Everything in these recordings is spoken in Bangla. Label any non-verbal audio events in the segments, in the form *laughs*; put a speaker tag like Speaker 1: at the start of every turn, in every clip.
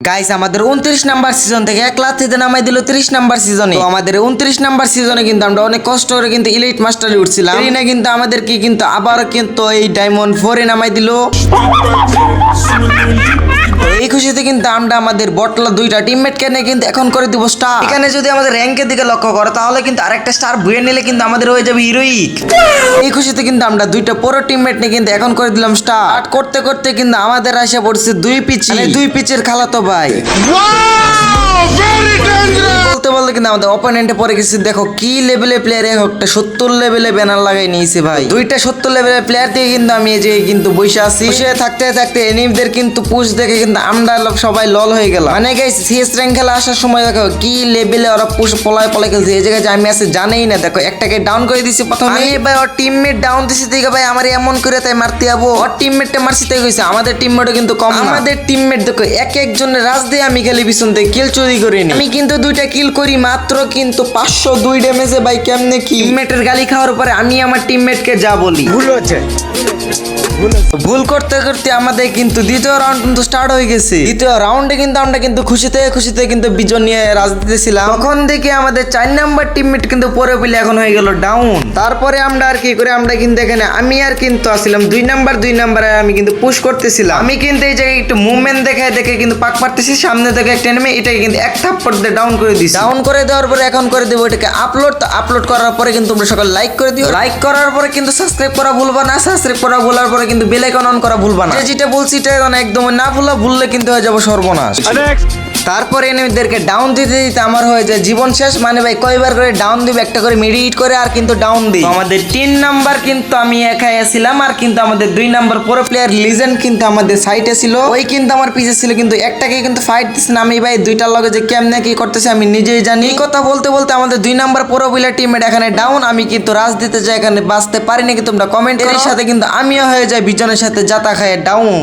Speaker 1: গাইস আমাদের উনত্রিশ নাম্বার সিজন থেকে এক লাখ থেকে নামাই দিল ত্রিশ নাম্বার সিজনে আমাদের উনত্রিশ নাম্বার সিজনে কিন্তু আমরা অনেক কষ্ট করে কিন্তু ইলিট মাস্টারে উঠছিলাম। না কিন্তু আমাদেরকে কিন্তু আবার কিন্তু এই ডায়মন্ড ফোরে নামাই দিল। *laughs* এই খুশিতে কিন্তু আমরা আমাদের বটলা দুইটা টিমমেটকে নিয়ে কিন্তু এখন করে দিব স্টার এখানে যদি আমাদের র্যাঙ্কের দিকে লক্ষ্য করো তাহলে কিন্তু আরেকটা স্টার বুয়ে নিলে কিন্তু আমাদের হয়ে যাবে হিরোইক এই খুশিতে কিন্তু আমরা দুইটা পুরো টিমমেট নিয়ে কিন্তু এখন করে দিলাম স্টার্ট করতে করতে কিন্তু আমাদের আসে পড়ছে দুই পিচি। দুই পিচের খালাতো ভাই। বলতে বলতে কিন্তু আমাদের অপোনেন্টে পরে গেছে। দেখো, কি লেভেলের প্লেয়ার একটা সত্তর লেভেলে ব্যানার লাগাই নিয়েছে ভাই। দুইটা সত্তর লেভেলের প্লেয়ার দিয়ে কিন্তু আমি এই যে কিন্তু বসে আছি। বসে থাকতে থাকতে এনিমদের কিন্তু পুশ দেখে কিন্তু আমরা সবাই লল হয়ে গেল মানে গাইস সিএস র্যাঙ্ক খেলা আসার সময় দেখো, কি লেভেলে ওরা পুশ পলায় পলায় খেলছে। এই জায়গায় আমি আছে, জানেই না। দেখো, একটাকে ডাউন করে দিছি প্রথমে। আমি ভাই, ওর টিমমেট ডাউন দিছি দেখে ভাই, আমার এমন করে তাই মারতে যাব। ওর টিমমেটটা মারছি তাই কইছে, আমাদের টিমমেটও কিন্তু কম আমাদের টিমমেট দেখো, এক একজনের রাজ দিয়ে আমি খেলি পিছন থেকে। কিল চুরি করি আমি কিন্তু দুইটা কিল করি মাত্র কিন্তু পাঁচশো দুই ড্যামেজে ভাই কেমনে কি? টিমমেটের গালি খাওয়ার পরে আমি আমার টিমমেটকে যা বলি।
Speaker 2: ভুল হচ্ছে
Speaker 1: ভুল করতে করতে আমাদের কিন্তু দ্বিতীয় রাউন্ড কিন্তু স্টার্ট হয়ে গেছে। দ্বিতীয় রাউন্ডে কিন্তু আমরা কিন্তু খুশিতে খুশিতে কিন্তু বিজয় নিয়ে রাজনীতি ছিলাম তখন থেকে আমাদের চার নাম্বার টিমমেট কিন্তু পরে পেলে এখন হয়ে গেল ডাউন তারপরে আমরা আর কি করে আমরা কিন্তু এখানে আমি আর কিন্তু আসছিলাম দুই নাম্বার দুই নাম্বারে আমি কিন্তু পুশ করতেছিলাম। আমি কিন্তু এই জায়গায় একটু মুভমেন্ট দেখে দেখে কিন্তু পাক পারতেছি সামনে থেকে একটা নেমে এটাকে কিন্তু এক থাপ্পড় দিয়ে ডাউন করে দিছি। ডাউন করে দেওয়ার পরে এখন করে দেবো এটাকে আপলোড তো আপলোড করার পরে কিন্তু তোমরা সকাল লাইক করে দিও। লাইক করার পরে কিন্তু সাবস্ক্রাইব করা ভুলবা না সাবস্ক্রাইব করা ভুলার পরে কিন্তু বেলাইকন অন করা ভুলবা না। যেটা বলছি এটা একদম না ভুলা ভুললে কিন্তু হয়ে যাব সর্বনাশ। তারপরে এনিমিদেরকে ডাউন দিতে দিতে আমার হয়ে যায় জীবন শেষ। মানে ভাই কয়বার করে ডাউন দিব একটা করে মিডিট করে আর কিন্তু ডাউন দিই। আমাদের তিন নাম্বার কিন্তু আমি একাই ছিলাম আর কিন্তু আমাদের দুই নাম্বার পুরো প্লেয়ার লিজেন্ড কিন্তু আমাদের সাইটে ছিল। ওই কিন্তু আমার পিছে ছিল কিন্তু একটাকে কিন্তু ফাইট দিচ্ছে না আমি ভাই দুইটার লগে যে কেমনে কি করতেছে আমি নিজেই জানি। এই কথা বলতে বলতে আমাদের দুই নাম্বার পুরো প্লেয়ার টিমের এখানে ডাউন আমি কিন্তু রাজ দিতে যাই এখানে বাঁচতে পারি নাকি তোমরা কমেন্ট এর সাথে কিন্তু আমিও হয়ে যাই বিজনের সাথে জাতা খায় ডাউন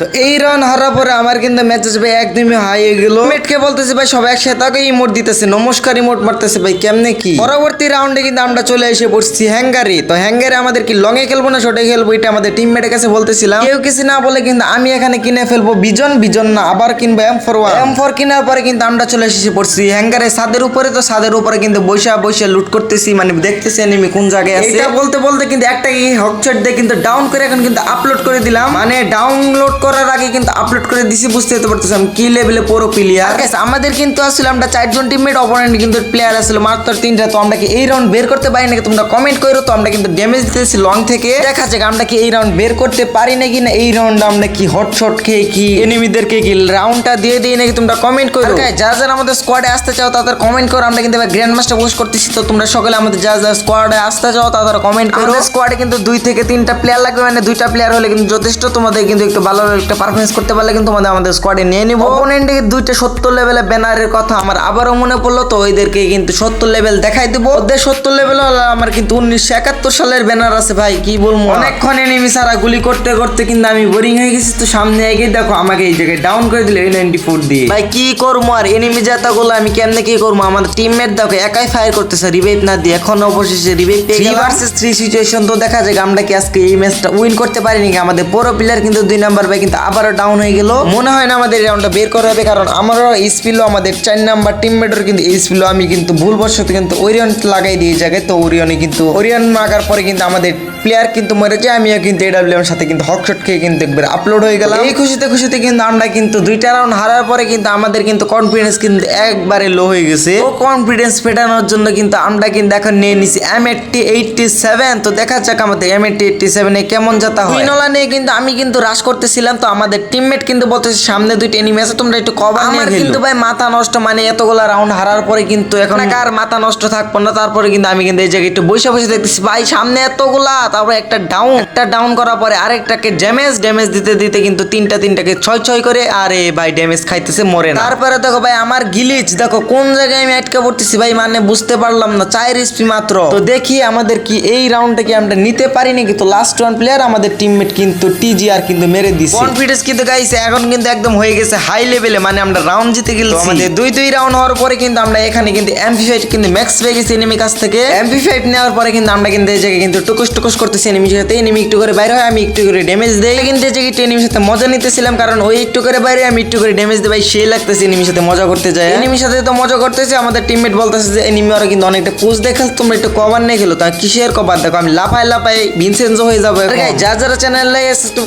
Speaker 1: তো এই রান হারার পরে আমার কিন্তু ম্যাচেস ভাই একদমই হাই হয়ে গেল। মেটকে বলতেছে ভাই সব একসাথে তাকে ইমোট দিতেছে নমস্কার ইমোট মারতেছে ভাই কেমনে কি? পরবর্তী রাউন্ডে কিন্তু আমরা চলে এসে পড়ছি হ্যাঙ্গারে। তো হ্যাঙ্গারে আমাদের কি লং এ খেলব না শর্টে খেলব এটা আমাদের টিমমেটের কাছে বলতেছিলাম। কেউ কিছু না বলে কিন্তু আমি এখানে কিনে ফেলব বিজন বিজন না আবার কিনবো M four one M four কেনার পরে কিন্তু আমরা চলে এসে পড়ছি হ্যাঙ্গারে। ছাদের উপরে তো ছাদের উপরে কিন্তু বৈশা বৈশা লুট করতেছি মানে দেখতেছি এনিমি কোন জায়গায় আছে। এটা বলতে বলতে কিন্তু একটা হকচট দিয়ে কিন্তু ডাউন করে এখন কিন্তু আপলোড করে দিলাম। মানে ডাউনলোড করার আগে কিন্তু আপলোড করে দিছি বুঝতে তো পারতেছিলাম কি লেভেলে পুরো প্লেয়ার আমাদের কিন্তু আসলে আমরা চারজন টিমমেট অপোনেন্ট কিন্তু প্লেয়ার আসলে মাত্র তিনটা। তো আমরা কি এই রাউন্ড বের করতে পারি নাকি? তোমরা কমেন্ট করো। তো আমরা কিন্তু ড্যামেজ দিতেছি লং থেকে। দেখা যাক আমরা কি এই রাউন্ড বের করতে পারি নাকি না। এই রাউন্ড আমরা কি হট শট খেয়ে কি এনিমিদেরকে কি রাউন্ডটা দিয়ে দিই নাকি তোমরা কমেন্ট করো? guys, যারা যারা আমাদের স্কোয়াডে আসতে চাও তাদের কমেন্ট করো। আমরা কিন্তু এবার গ্র্যান্ড মাস্টার পোস্ট করতেছি। তো তোমরা সকলে আমাদের যারা যারা স্কোয়াডে আসতে চাও তাদের কমেন্ট করো। স্কোয়াডে কিন্তু দুই থেকে তিনটা প্লেয়ার লাগবে। মানে দুইটা প্লেয়ার হলে কিন্তু যথেষ্ট। তোমাদের কিন্তু একটু ভালো একটা পারফরমেন্স করতে পারলে কিন্তু তোমাদের আমাদের স্কোয়াডে নিয়ে নিবো। অপোনেন্টে দুইটা সত্তর লেভেলের ব্যানারের কথা আমার আবারও মনে পড়ল তো ওইদেরকে কিন্তু সত্তর লেভেল দেখাই দিব। ওদের সত্তর লেভেল হলো আমার কিন্তু উনিশশো একাত্তর সালের ব্যানার আছে ভাই কি বলব? অনেকক্ষণ এনিমি সারা গুলি করতে করতে কিন্তু আমি বোরিং হয়ে গেছি তো সামনে এগিয়ে দেখো আমাকে এই জায়গায় ডাউন করে দিলে এই নাইনটি ফোর দিয়ে। ভাই কি করব আর? এনিমি জাতাগুলো আমি কেমনে কি করব? আমাদের টিমমেট দেখো একাই ফায়ার করতেছে রিভাইভ না দিয়ে। এখন অবশেষে রিভাইভ পেয়ে থ্রি ভার্সেস থ্রি সিচুয়েশন তো দেখা যায় আমরা কি আজকে এই ম্যাচটা উইন করতে পারিনি আমাদের পুরো প্লেয়ার কিন্তু দুই নাম্বার ভাই কিন্তু আবারও ডাউন হয়ে গেল। মনে হয় না আমাদের রাউন্ডটা বের করা হবে কারণ আমারও স্পিলও আমাদের চার নাম্বার টিমমেটের কিন্তু এই স্পিলও আমি কিন্তু ভুলবশত কিন্তু ওরিয়ন লাগাই দিয়ে জায়গায় তো ওরিয়নে কিন্তু ওরিয়ন মাগার পরে কিন্তু আমাদের প্লেয়ার কিন্তু মরে যায় আমিও কিন্তু এডাব্লিউ এর সাথে কিন্তু হকশট খেয়ে কিন্তু একবার আপলোড হয়ে গেলাম। এই খুশিতে খুশিতে কিন্তু আমরা কিন্তু দুইটা রাউন্ড হারার পরে কিন্তু আমাদের কিন্তু কনফিডেন্স কিন্তু একবারে লো হয়ে গেছে। ও কনফিডেন্স ফেটানোর জন্য কিন্তু আমরা কিন্তু এখন নিয়ে নিছি এম এইটটি এইটটি সেভেন তো দেখা যাক আমাদের এম এইটটি এইটটি সেভেনে কেমন যাতা হয়। নিয়ে কিন্তু আমি কিন্তু রাশ করতেছিলাম তো আমাদের টিমমেট কিন্তু বলতেছে সামনে দুইটা এনিমি আছে তোমরা একটু কভার আমার কিন্তু ভাই মাথা নষ্ট মানে এতগুলা রাউন্ড হারার পরে কিন্তু এখন আর মাথা নষ্ট থাকব না তারপরে কিন্তু আমি কিন্তু এই জায়গায় একটু বসে বসে দেখতেছি। ভাই সামনে এতগুলা তারপরে একটা ডাউন একটা ডাউন করার পরে আরেকটাকে ড্যামেজ ড্যামেজ দিতে দিতে কিন্তু তিনটা তিনটাকে ছয় ছয় করে আরে ভাই ড্যামেজ খাইতেছে মরে না। তারপরে দেখো ভাই আমার গিলিচ দেখো কোন জায়গায় আমি আটকে পড়তেছি ভাই মানে বুঝতে পারলাম না চার স্পি মাত্র। তো দেখি আমাদের কি এই রাউন্ডটা কি আমরা নিতে পারি নাকি? তো লাস্ট ওয়ান প্লেয়ার আমাদের টিমমেট কিন্তু টিজি আর কিন্তু মেরে দিছে। কনফিডেন্স কিন্তু গাইছে এখন কিন্তু একদম হয়ে গেছে হাই লেভেলে মানে আমরা রাউন্ড জিতে তো আমাদের দুই দুই রাউন্ড হওয়ার পরে কিন্তু আমরা এখানে কিন্তু এমপি ফাইভ কিন্তু ম্যাক্স পেয়ে গেছি এনিমি কাছ থেকে। এমপি ফাইভ নেওয়ার পরে কিন্তু আমরা কিন্তু এই জায়গায় কিন্তু টুকুস টুকুস করতেছি এনিমির সাথে। এনিমি একটু করে বাইরে হয় আমি একটু করে ড্যামেজ দেই। কিন্তু এই জায়গায় এনিমির সাথে মজা নিতেছিলাম কারণ ওই একটু করে বাইরে আমি একটু করে ড্যামেজ দেবাই সেই লাগতেছে এনিমির সাথে মজা করতে যায়। এনিমির সাথে তো মজা করতেছে আমাদের টিমমেট বলতেছে যে এনিমি ওরা কিন্তু অনেকটা পুষ দেখে তোমরা একটু কভার নিয়ে খেলো। তা কিসের কভার দেখো আমি লাফাই লাফাই ভিনসেন্সো হয়ে যাব যা যারা চ্যানেল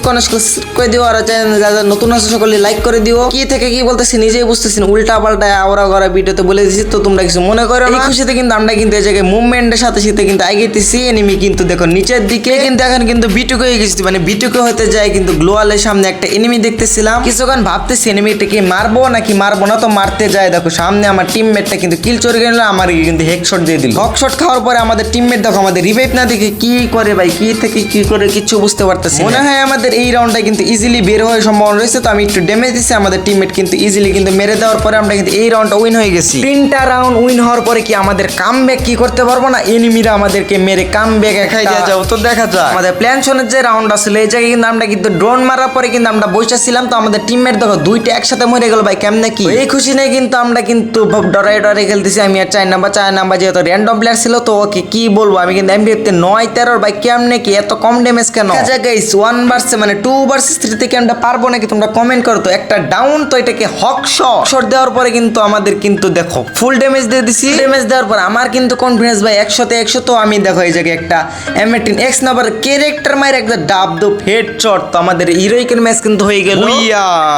Speaker 1: করে সাবস্ক্রাইব করে দিও আর চ্যানেল যা যা নতুন আছে সকলে লাইক করে দিও। কি থেকে কি বলতেছি নিজেই বুঝতেছি না উল্টা পাল্টা আওরা গড়া ভিডিওতে বলে দিছি তো তোমরা কিছু মনে করো না। এই খুশিতে কিন্তু আমরা কিন্তু এই জায়গায় মুভমেন্টের সাথে সাথে কিন্তু আগেতেছি এনিমি কিন্তু দেখো নিচের দিকে। কিন্তু এখন কিন্তু বিটুকে হয়ে গেছি মানে বিটুকে হতে যায় কিন্তু গ্লোয়ালের সামনে একটা এনিমি দেখতেছিলাম। কিছুক্ষণ ভাবতেছি এনিমিটাকে মারবো নাকি মারবো না তো মারতে যায়। দেখো সামনে আমার টিমমেটটা কিন্তু কিল চলে গেল আমার কিন্তু হেডশট দিয়ে দিল। হকশট খাওয়ার পরে আমাদের টিমমেট দেখো আমাদের রিভাইভ না দেখে কি করে ভাই কি থেকে কি করে কিছু বুঝতে পারতেছি মনে হয় আমাদের এই রাউন্ডটা কিন্তু ইজিলি বের হওয়ার সম্ভাবনা রয়েছে তো আমি একটু ড্যামেজ দিচ্ছি আমাদের টিমমেট কিন্তু ইজিলি কিন্তু মেরে দেওয়ার পরে আমরা কিন্তু এই রাউন্ডটা উইন হয়ে গেছি। তিনটা রাউন্ড উইন হওয়ার পরে কি আমাদের কাম কি করতে পারব না? এনিমিরা আমাদেরকে মেরে কাম ব্যাক একাই যাও তো দেখা যায় আমাদের প্ল্যান শোনের যে রাউন্ড আসলে এই জায়গায় কিন্তু আমরা কিন্তু ড্রোন মারার পরে কিন্তু আমরা বসেছিলাম তো আমাদের টিমমেট দেখো দুইটা একসাথে মরে গেল ভাই কেমনে কি? এই খুশি নেই কিন্তু আমরা কিন্তু ডরাই ডরাই খেলতেছি। আমি আর চার নাম্বার চার নাম্বার যেহেতু র্যান্ডম প্লেয়ার ছিল তো ওকে কি বলব? আমি কিন্তু এমবিএফতে নয় তেরোর ভাই কেমনে কি? এত কম ড্যামেজ কেন? গাইস ওয়ান ভার্সে মানে টু ভার্সেস থ্রিতে কি আমরা পারব নাকি তোমরা কমেন্ট করো। তো একটা ডাউন তো এটাকে হক শট দেওয়ার পরে কিন্তু আমাদের কিন্তু দেখো ফুল ড্যামেজ দিয়ে দিছি। ড্যামেজ দেওয়ার পর আমার কিন্তু কনফিডেন্স ভাই একশোতে একশো তো আমি দেখো এই জায়গায় একটা M eighteen X number character মায়ের একটা ডাব দুপ হেড শট তো আমাদের হিরোইকের ম্যাচ কিন্তু হয়ে গেল।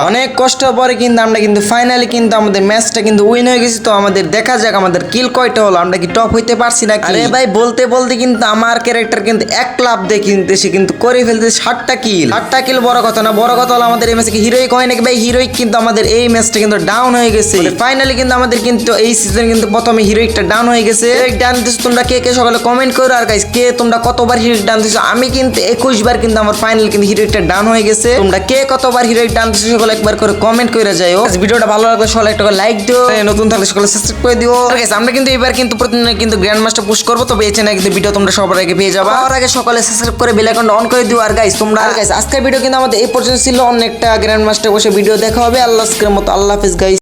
Speaker 1: অনেক কষ্ট পরে কিন্তু আমরা কিন্তু ফাইনালি কিন্তু আমাদের ম্যাচটা কিন্তু উইন হয়ে গেছি তো আমাদের দেখা যাক আমাদের কিল কয়টা হলো আমরা কি টপ হইতে পারছি না আরে ভাই বলতে বলতে কিন্তু আমার ক্যারেক্টার কিন্তু এক ক্লাব দিয়ে কিন্তু সে কিন্তু করে ফেলতে ষাটটা কিল ষাটটা কিল বড় কথা না বড় কথা হলো আমাদের এই ম্যাচে হিরোইক হয় নাকি ভাই? হিরোইক কিন্তু আমাদের এই ম্যাচটা কিন্তু ডাউন হয়ে গেছে। ফাইনালি কিন্তু আমাদের কিন্তু এই সিজন কিন্তু প্রথমে হিরোইকটা ডাউন হয়ে গেছে। হিরোইক ডাউন তোমরা কে কে সকালে কমেন্ট করো আর গাইস কে তোমরা কতবার হিরোইক ডাউন দিছো? আমি কিন্তু একুশ বার কিন্তু আমার ফাইনাল কিন্তু হিরোইকটা ডাউন হয়ে গেছে। তোমরা কে কতবার হিরোইক ডাউন দিছো সকলে একবার করে কমেন্ট করে যাও ভিডিওটা ভালো লাগলে সকলে একটা লাইক দিও। নতুন থাকলে সকলে সাবস্ক্রাইব করে দিও। আর guys, আমরা কিন্তু এবার কিন্তু প্রতিদিন কিন্তু গ্র্যান্ড মাস্টার পুশ করব তবে এই চ্যানেলে কিন্তু ভিডিও তোমরা সবার আগে পেয়ে যাবে। আর আগে সকালে সাবস্ক্রাইব করে বেল আইকনটা অন করে দিও। আর গাইস তোমরা আর গাইস আজকের ভিডিও কিন্তু আমাদের এই পর্যন্ত ছিল। অনেকটা গ্র্যান্ড মাস্টার বসে ভিডিও দেখা। হবে আল্লাহ আজকের আল্লাহ হাফিজ গাইস